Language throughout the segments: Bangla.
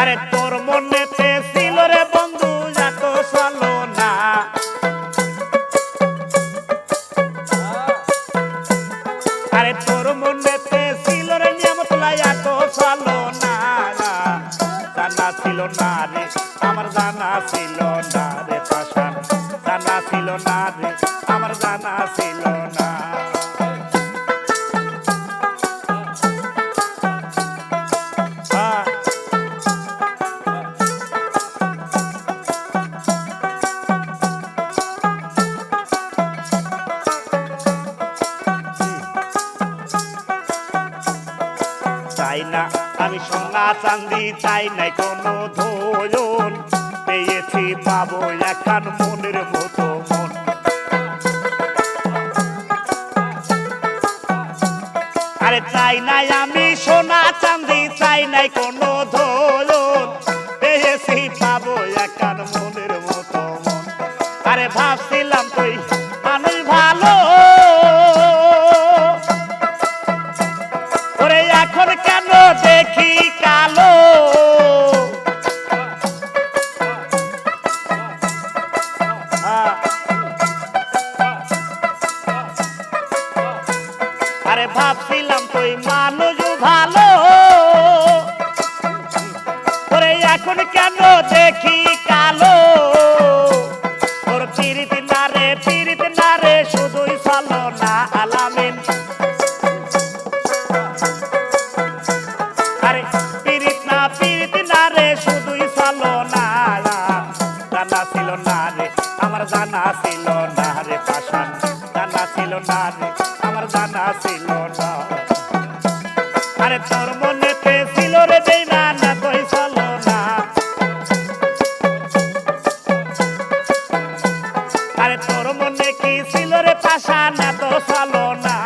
আরে তোর মনেতে ছিল রে বন্ধু এত চলো না। আরে তোর মনেতে ছিল রে নিয়ামতলা এত চলো না। জানা ছিল না রে, আমার জানা ছিল না রে পাশান। জানা ছিল না রে, আমার জানা ছিল না। চাই না। আমি সোনা চান্দি চাই নাই কোনো ধোয়ন পেয়েছি পাবো এখন মনের মতো মন। আরে চাই নাই আমি সোনা চান্দি চাই নাই কোনো ধোয়ন পেয়েছি পাবো এখন মনের মতো মন। আরে ভাবছিলাম আরে ভাবছিলাম তুই মানুষ ভালো। ওরে এখন কেন দেখি কালো? ওর রে রে আলামিন। আরে পিরিত না না আরে তোর মনেতে ছিল রে দেই না না তুই চলো না। আরে তোর মনে কি ছিল রে পাশা, না তো চলো না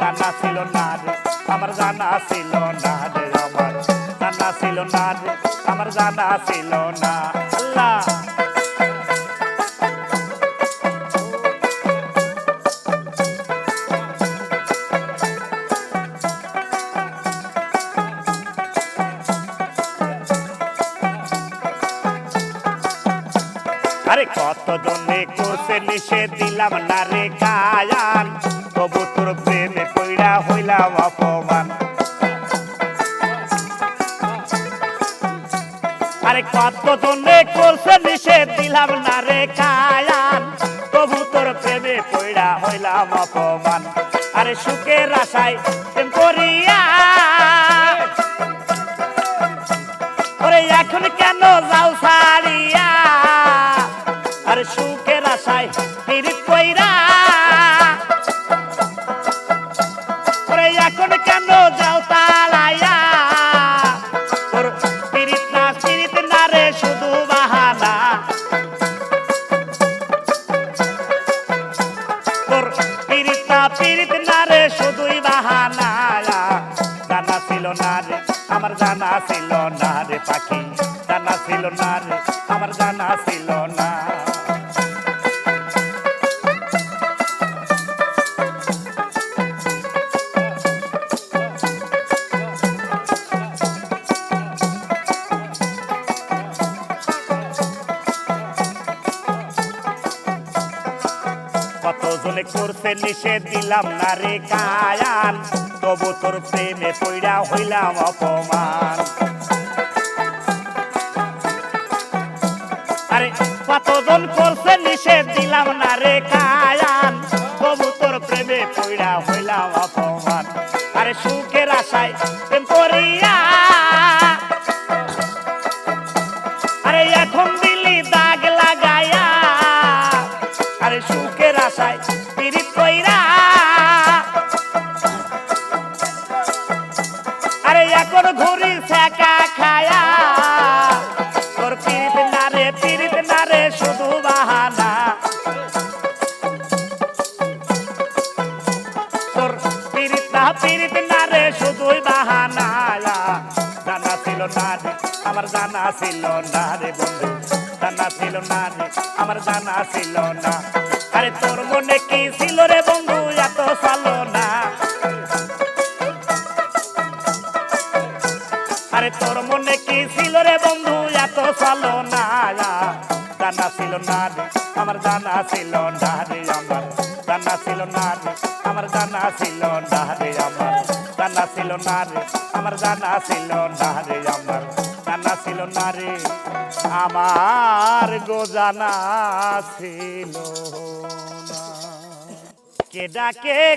জানা ছিল না রে, আমার জানা ছিল না রে আমার। জানা ছিল না জানা ছিল না। আল্লাহ। আরে কত জনে দিলাম না রে গায়ান তবু তোর প্রেমে পইড়া হইলাম অপমান। আরে কত জনে করছে দিলাম না রে গায়ান তবু প্রেমে পইড়া হইলাম অপমান। আরে সুখের আশায় পিরিত না শুধুই বাহানা। জানা ছিল না রে আমার জানা ছিল না রে পাখি। কতজনে করতে নিষেধ দিলাম না রে কায়ান তবু তোর প্রেমে পইড়া হইলাম অপমান। আরে, কতজন করছে নিষেধ দিলাম না রে কায়ান তবু তোর প্রেমে পইড়া হইলাম অপমান। আরে সুখের সুখের আশায় পিরিত কইরা। আরে এখন ঘুরি ছেকা খায়া। তোর পিরিত না রে, পিরিত না রে, শুধু বাহানা। তোর পিরিত না পিরিত না রে, শুধুই বাহানা। জানা ছিল না রে, আমার জানা ছিল না রে বন্ধু। জানা ছিল না রে, আমার জানা ছিল না। ছিল রে বন্ধু, এত না। আরে তোর মনে কি ছিল রে বন্ধু, এত সালো না? জানা ছিল না রে, আমার জানা ছিল না রে আমার। জানা ছিল না রে, আমার জানা ছিল না রে আমার। জানা ছিল না রে, আমার জানা ছিল না গো জানা ছিল না। কে ডাকে